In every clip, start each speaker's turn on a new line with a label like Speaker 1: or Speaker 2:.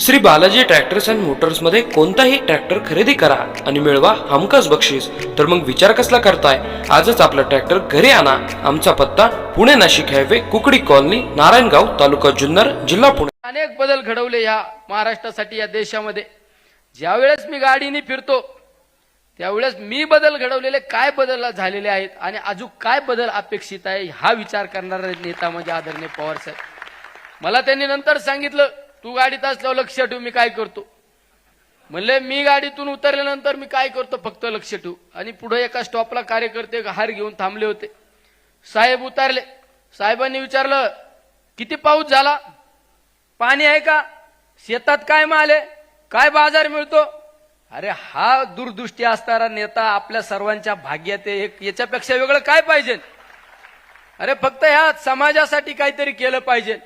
Speaker 1: Shri Balaji tractors and मोटर्समध्ये कोणताही tractor खरेदी करा आणि मिळवा हमखास बक्षीस. तर मग विचार कसला करताय? आजच आपला ट्रॅक्टर घरी आणा. आमचा पत्ता पुणे नाशिक हायवे कुकडी कॉलनी नारायणगाव तालुका जुन्नर जिल्हा पुणे.
Speaker 2: अनेक बदल घडवले या महाराष्ट्रासाठी या देशामध्ये. ज्यावेळेस मी गाडीने फिरतो त्यावेळेस मी बदल घडवलेले काय बदल झालेले आहेत आणि अजून काय बदल अपेक्षित आहे हा विचार करणारा नेता म्हणजे आदरणीय पवार साहेब. मला त्यांनी नंतर सांगितलं तू गाडीत असल्यावर लक्ष ठेव मी काय करतो? म्हणले मी गाडीतून उतरल्यानंतर मी काय करतो? फक्त लक्ष ठेवू. आणि पुढे एका स्टॉपला कार्यकर्ते हार घेऊन थांबले होते. साहेब उतरले. साहेबांनी विचारलं किती पाऊस झाला? पाणी आहे का? शेतात काय माल आहे? काय बाजार मिळतो? अरे हा दूरदृष्टी असणारा नेता आपल्या सर्वांच्या भाग्यात एक याच्यापेक्षा वेगळं काय पाहिजे? अरे फक्त ह्या समाजासाठी काहीतरी केलं पाहिजे.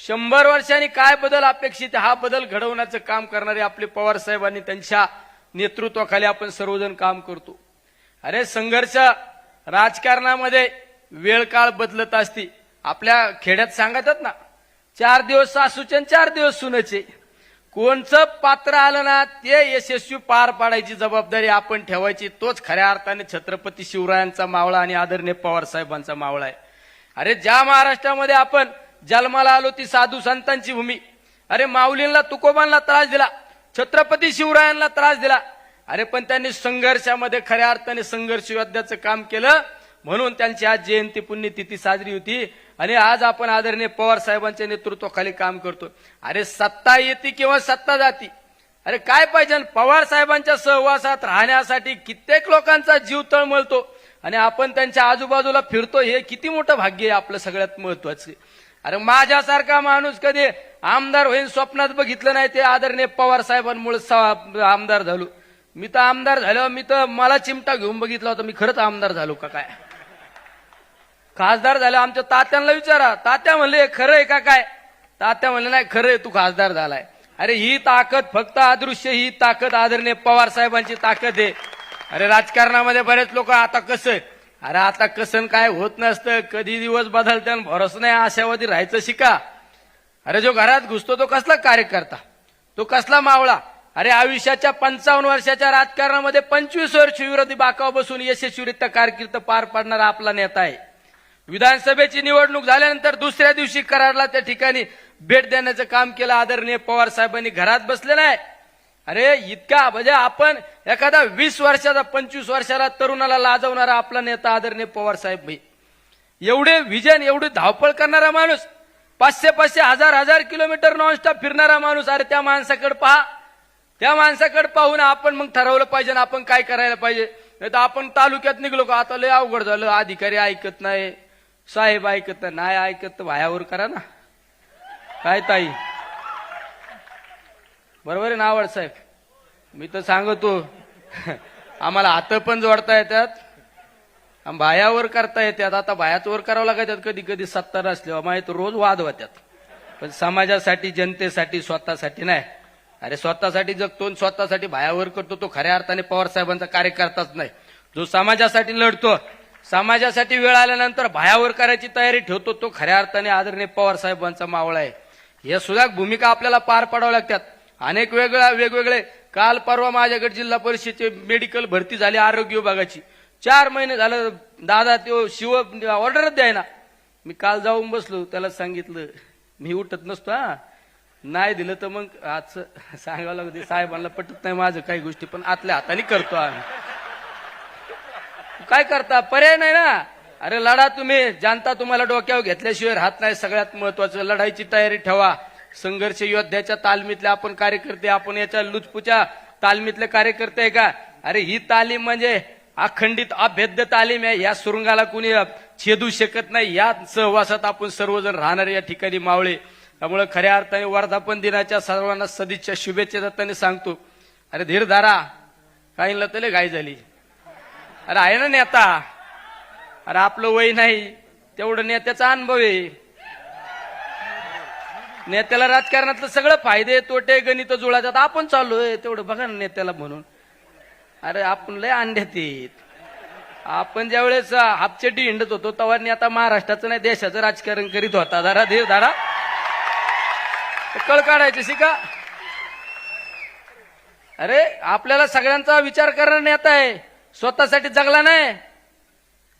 Speaker 2: शंभर वर्षांनी काय बदल अपेक्षित हा बदल घडवण्याचं काम करणारे आपले पवार साहेबांनी त्यांच्या नेतृत्वाखाली आपण सर्वजण काम करतो. अरे संघर्ष राजकारणामध्ये वेळ काळ बदलत असती. आपल्या खेड्यात सांगतात ना चार दिवस सासूचे आणि चार दिवस सुनेचे. कोणचं पात्र आलं ना ते यशस्वी पार पाडायची जबाबदारी आपण ठेवायची. तोच खऱ्या अर्थाने छत्रपती शिवरायांचा मावळा आणि आदरणीय पवार साहेबांचा मावळा आहे. अरे ज्या महाराष्ट्रामध्ये आपण जन्माला आलो ती साधू संतांची भूमी. अरे माऊलींना तुकोबांना त्रास दिला. छत्रपती शिवरायांना त्रास दिला. अरे पण त्यांनी संघर्षामध्ये खऱ्या अर्थाने संघर्ष योद्ध्याचं काम केलं. म्हणून त्यांची आज जयंती पुण्यतिथी साजरी होती. आणि आज आपण आदरणीय पवार साहेबांच्या नेतृत्वाखाली काम करतो. अरे सत्ता येते किंवा सत्ता जाती? अरे काय पाहिजे? पवार साहेबांच्या सहवासात राहण्यासाठी कित्येक लोकांचा जीव तळमळतो आणि आपण त्यांच्या आजूबाजूला फिरतो हे किती मोठं भाग्य आहे आपलं सगळ्यात महत्वाचं अरे माझ्यासारखा माणूस कधी आमदार होईल स्वप्नात बघितलं नाही ते आदरणीय पवार साहेबांमुळे आमदार झालो. मी तर आमदार झालो मी तर मला चिमटा घेऊन बघितला होता मी खरंच आमदार झालो का काय? खासदार झालो आमच्या तात्यांना विचारा. तात्या म्हणले खरं आहे का काय? तात्या म्हणले नाही खरं आहे तू खासदार झालाय. अरे ही ताकद फक्त अदृश्य ही ताकद आदरणीय पवार साहेबांची ताकद आहे. अरे राजकारणामध्ये बरेच लोक आता कसं आहे? अरे आता कसं काय होत नसतं कधी दिवस बदलते आणि भरोस नाही आशावादी राहायचं शिका. अरे जो घरात घुसतो तो कसला कार्यकर्ता? तो कसला मावळा? अरे आयुष्याच्या पंचावन्न वर्षाच्या राजकारणामध्ये पंचवीस वर्ष विरोधी बाकाव बसून यशस्वीरित्या कारकीर्द पार पाडणारा आपला नेता आहे. विधानसभेची निवडणूक झाल्यानंतर दुसऱ्या दिवशी कराडला त्या ठिकाणी भेट देण्याचं काम केलं आदरणीय पवार साहेबांनी. घरात बसले नाही. अरे इतका म्हणजे आपण एखादा वीस वर्षाचा पंचवीस वर्षाला तरुणाला लाजवणारा आपला नेता आदरणीय पवार साहेब भाई. एवढे विजन एवढी धावपळ करणारा माणूस पाचशे पाचशे हजार हजार किलोमीटर नॉनस्टॉप फिरणारा माणूस अरे त्या माणसाकडे पहा. त्या माणसाकडे पाहून आपण मग ठरवलं पाहिजे ना आपण काय करायला पाहिजे. नाही तर आपण तालुक्यात निघलो का आता लय अवघड झालं. अधिकारी ऐकत नाही साहेब ऐकत नाही नाही ऐकत तर भायावर करा ना. काय ताई? बरोबर आहे ना आवड साहेब? मी तर सांगतो. आम्हाला हातं पण जोडता येतात. आणि भायावर करता येतात. आता भायाच वर करावं लागतात. कधी कधी सत्ता असल्यावर माहिती रोज वाद होत्यात पण समाजासाठी जनतेसाठी स्वतःसाठी नाही. अरे स्वतःसाठी जगतो स्वतःसाठी भायावर करतो तो खऱ्या अर्थाने पवार साहेबांचा कार्यकर्ताच नाही. जो समाजासाठी लढतो समाजासाठी वेळ आल्यानंतर भायावर करायची तयारी ठेवतो तो खऱ्या अर्थाने आदरणीय पवार साहेबांचा मावळा आहे. या सुद्धा भूमिका आपल्याला पार पाडाव्या लागतात. अनेक वेगळ्या वेगवेगळे. काल परवा माझ्याकडे जिल्हा परिषदेचे मेडिकल भरती झाली आरोग्य विभागाची. चार महिने झालं दादा तो शिव ऑर्डरच द्याय ना मी काल जाऊन बसलो त्याला सांगितलं मी उठत नसतो हा. नाही दिलं तर मग आज सांगावं लागते साहेबांना पटत नाही माझं काही गोष्टी पण आतल्या हाताने करतो आम्ही. काय करता? पर्याय नाही ना. अरे लढा तुम्ही जानता तुम्हाला डोक्यावर घेतल्याशिवाय राहत नाही. सगळ्यात महत्वाचं लढाईची तयारी ठेवा. संघर्ष योद्ध्याच्या तालमीतले आपण कार्यकर्ते आपण याच्या लुचपुच्या तालमीतले कार्यकर्ते आहे का? अरे ही तालीम म्हणजे अखंडित अभेद्य तालीम आहे. या सुरुंगाला कुणी छेदू शकत नाही. या सहवासात आपण सर्वजण राहणार या ठिकाणी मावळे. त्यामुळे खऱ्या अर्थाने वर्धापन दिनाच्या सर्वांना सदिच्छा शुभेच्छा दत्ताने सांगतो. अरे धीर धारा. काहींना तले घाई झाली. अरे आहे ना नेता. अरे आपलं वय नाही. तेवढं नेत्याचा अनुभव आहे. नेत्याला राजकारणातलं सगळं फायदे तोटे गणित जुळातात आपण चाललोय तेवढं बघा ना नेत्याला म्हणून. अरे आपण लय अंड्यात येत आपण ज्या वेळेस हापचेटी हिंडत होतो तेव्हा आता महाराष्ट्राचं नाही देशाचं राजकारण करीत होता. जरा देव धारा. कळ काढायचे शिका. अरे आपल्याला सगळ्यांचा विचार करणार नेता आहे. स्वतःसाठी जगला नाही.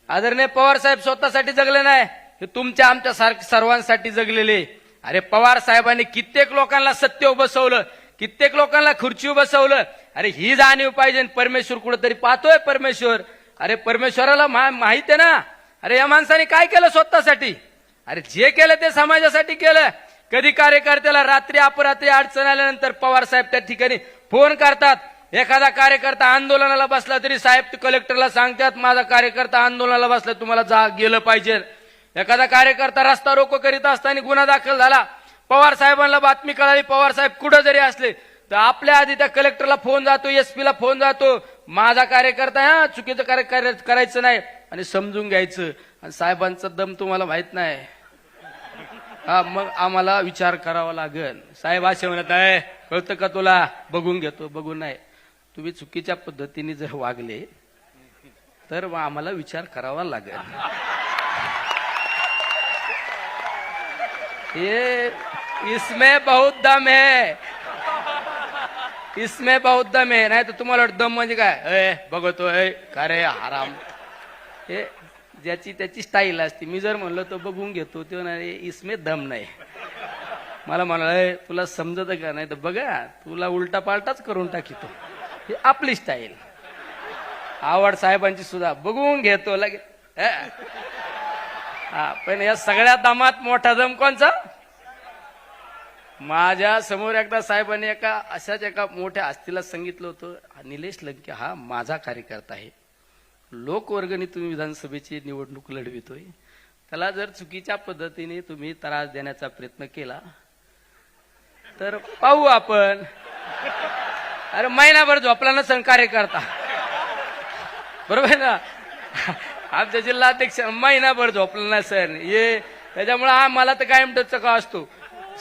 Speaker 2: आदरणीय पवार साहेब स्वतःसाठी जगले नाही. हे तुमच्या आमच्या सर्वांसाठी जगलेले. अरे पवार साहेबांनी कित्येक लोकांना सत्य बसवलं कित्येक लोकांना खुर्ची बसवलं अरे ही जाणीव पाहिजे परमेश्वर कुठेतरी पाहतोय परमेश्वर. अरे परमेश्वराला मा- माहीत आहे ना? अरे या माणसाने काय केलं स्वतःसाठी? अरे जे केलं ते समाजासाठी केलं. कधी कार्यकर्त्याला रात्री अपरात्री अडचण आल्यानंतर पवार साहेब त्या ठिकाणी फोन करतात. एखादा कार्यकर्ता आंदोलनाला बसला तरी साहेब कलेक्टरला सांगतात माझा कार्यकर्ता आंदोलनाला बसला तुम्हाला जा गेलं पाहिजे. एखादा कार्यकर्ता रस्ता रोको करीत असताना गुन्हा दाखल झाला. पवार साहेबांना बातमी कळाली पवार साहेब कुठं जरी असले तर आपल्या आधी त्या कलेक्टरला फोन जातो एस ला फोन जातो. माझा कार्यकर्ता हा चुकीचं कार्य करायचं नाही. आणि समजून घ्यायचं. आणि साहेबांचा दम तुम्हाला माहीत नाही. हा मग आम्हाला विचार करावा लागेल. साहेब असे म्हणत आहे कळतं का तुला? बघून घेतो बघून नाही. तुम्ही चुकीच्या पद्धतीने जर वागले तर मग आम्हाला विचार करावा लागेल. ये इसमें बहुत दम है। इसमें बहुत दम है नाही तर तुम्हाला वाटतं दम म्हणजे काय? अय बघतो का रे आराम हे ज्याची त्याची स्टाईल असते. मी जर म्हणलं तर बघून घेतो तो नाही इसमे दम नाही. मला म्हणाल तुला समजत का नाही? तर बघा तुला उलटा पालटाच करून टाकितो. हे आपली स्टाईल आवड साहेबांची सुद्धा. बघून घेतो लगे हा पण या सगळ्या दमात मोठा दम कोणचा? माझ्यासमोर एकदा साहेबांनी एका अशाच एका मोठ्या आस्तीला सांगितलं होतं निलेश लंके हा माझा कार्यकर्ता आहे. लोकवर्गणी तुम्ही विधानसभेची निवडणूक लढवितोय. त्याला जर चुकीच्या पद्धतीने तुम्ही त्रास देण्याचा प्रयत्न केला तर पाहू आपण. अरे महिनाभर झोपला नसेल कार्यकर्ता. बरोबर ना? आमच्या जिल्हाध्यक्ष महिनाभर झोपला सर. ये त्याच्यामुळे हा मला तर कायम टचका असतो.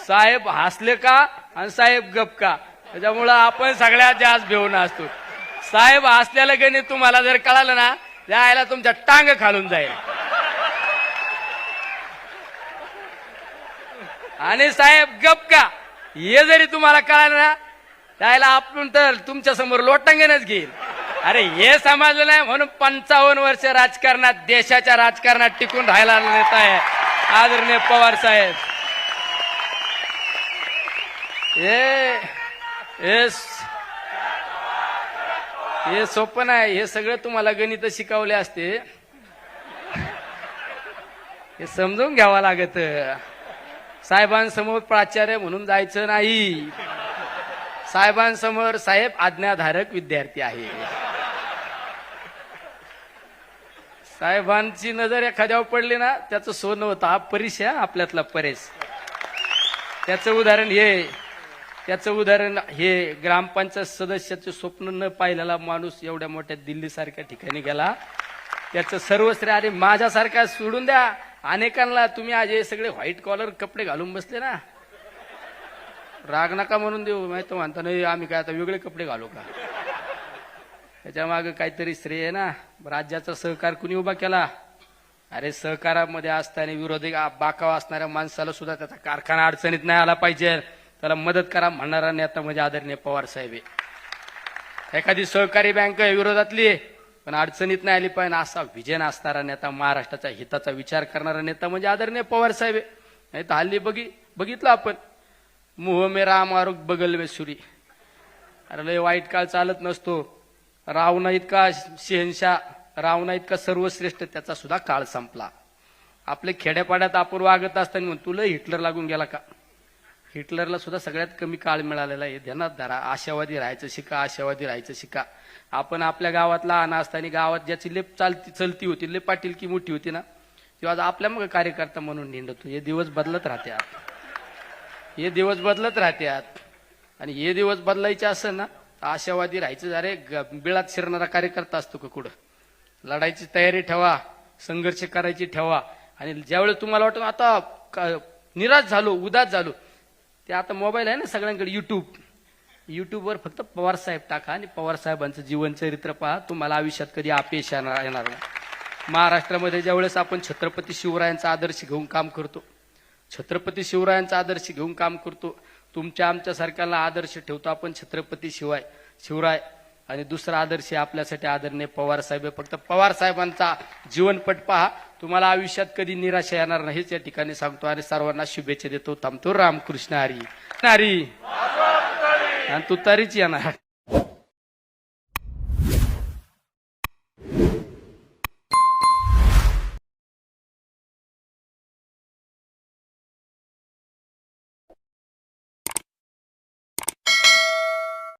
Speaker 2: साहेब हसले का आणि साहेब गप का? त्याच्यामुळं आपण सगळ्यात जास्त भेऊन असतो. साहेब हसलेलं गणित तुम्हाला जर कळालं ना त्याला तुमच्या टांग खालून जाईल. आणि साहेब गप का? हे जरी तुम्हाला कळालं ना त्याला आपण तर तुमच्यासमोर लोटांगणच घेईल. अरे हे समजलं नाही म्हणून पंचावन्न वर्ष राजकारणात देशाच्या राजकारणात टिकून राहायला नेता आहे आदरणीय पवार साहेब. हे हे हे सोपं नाही हे सगळं तुम्हाला गणित शिकवले असते. हे समजून घ्यावं लागत. साहेबांसमोर प्राचार्य म्हणून जायचं नाही. साहेबांसमोर साहेब आज्ञाधारक विद्यार्थी आहे. साहेबांची नजर एखाद्यावर पडली ना त्याचं सोनं होतं. हा परिश आहे हा आपल्यातला परेश त्याचं उदाहरण हे. त्याचं उदाहरण हे ग्रामपंचायत सदस्याचे स्वप्न न पाहिलेला माणूस एवढ्या मोठ्या दिल्लीसारख्या ठिकाणी गेला. त्याचं सर्वश्रेय अरे माझ्यासारखा सोडून द्या. अनेकांना तुम्ही आज हे सगळे व्हाईट कॉलर कपडे घालून बसले ना. राग नका म्हणून देऊ. माहिती म्हणता नाही आम्ही काय आता वेगळे कपडे घालू का? त्याच्यामागं काहीतरी श्रेय आहे ना? राज्याचा सहकार कुणी उभा केला? अरे सहकारामध्ये असताना विरोधी बाकाव असणाऱ्या माणसाला सुद्धा त्याचा कारखाना अडचणीत नाही आला पाहिजे. त्याला मदत करा म्हणणारा नेता म्हणजे आदरणीय पवार साहेब आहे. एखादी सहकारी बँक आहे विरोधातली आहे, पण अडचणीत नाही आली पाहिजे. असा विजन असणारा नेता महाराष्ट्राच्या हिताचा विचार करणारा नेता म्हणजे आदरणीय पवार साहेब आहे. नाही तर हल्ली बघी बघितलं आपण. मोह मे राम आरोग्य बगल में सुरी. अरे लय वाईट काळ चालत नसतो. रावणा इतका शहनशाह रावणा इतका सर्वश्रेष्ठ त्याचा सुद्धा काळ संपला. आपले खेड्यापाड्यात आपण वागत असताना म्हणून तुला हिटलर लागून गेला का? हिटलरला सुद्धा सगळ्यात कमी काळ मिळालेला आहे. ध्यानात धरा आशावादी राहायचं शिका आशावादी राहायचं शिका. आपण आपल्या गावात लहान असताना गावात ज्याची लेप चालती चलती होती लेप पाटील की मोठी होती ना तेव्हा आज आपल्या मग कार्यकर्ता म्हणून निंडतो. हे दिवस बदलत राहत्यात. हे दिवस बदलत राहत्यात. आणि हे दिवस बदलायचे असेल ना आशावादी राहायचं अरे ग- बिळात शिरणारा कार्यकर्ता असतो का कुठं? लढायची तयारी ठेवा संघर्ष करायची ठेवा. आणि ज्यावेळेस तुम्हाला वाटतं आता क- निराश झालो उदास झालो ते आता मोबाईल आहे ना सगळ्यांकडे युट्यूब युट्यूबवर फक्त पवार साहेब टाका आणि पवार साहेबांचं जीवनचरित्र पहा. तुम्हाला आयुष्यात कधी अपयश येणार येणार नाही. महाराष्ट्रामध्ये ज्यावेळेस आपण छत्रपती शिवरायांचा आदर्श घेऊन काम करतो छत्रपती शिवरायांचा आदर्श घेऊन काम करतो तुमच्या आमच्या सरकारला आदर्श ठेवतो आपण छत्रपती शिवाय शिवराय. आणि दुसरा आदर्श आहे आपल्यासाठी आदरणीय पवार साहेब आहे. फक्त पवार साहेबांचा जीवनपट पहा. तुम्हाला आयुष्यात कधी निराशा येणार नाही हेच या ठिकाणी सांगतो. आणि सर्वांना शुभेच्छा देतो. थांबतो. रामकृष्ण हरी. नारी. आणि तू येणार.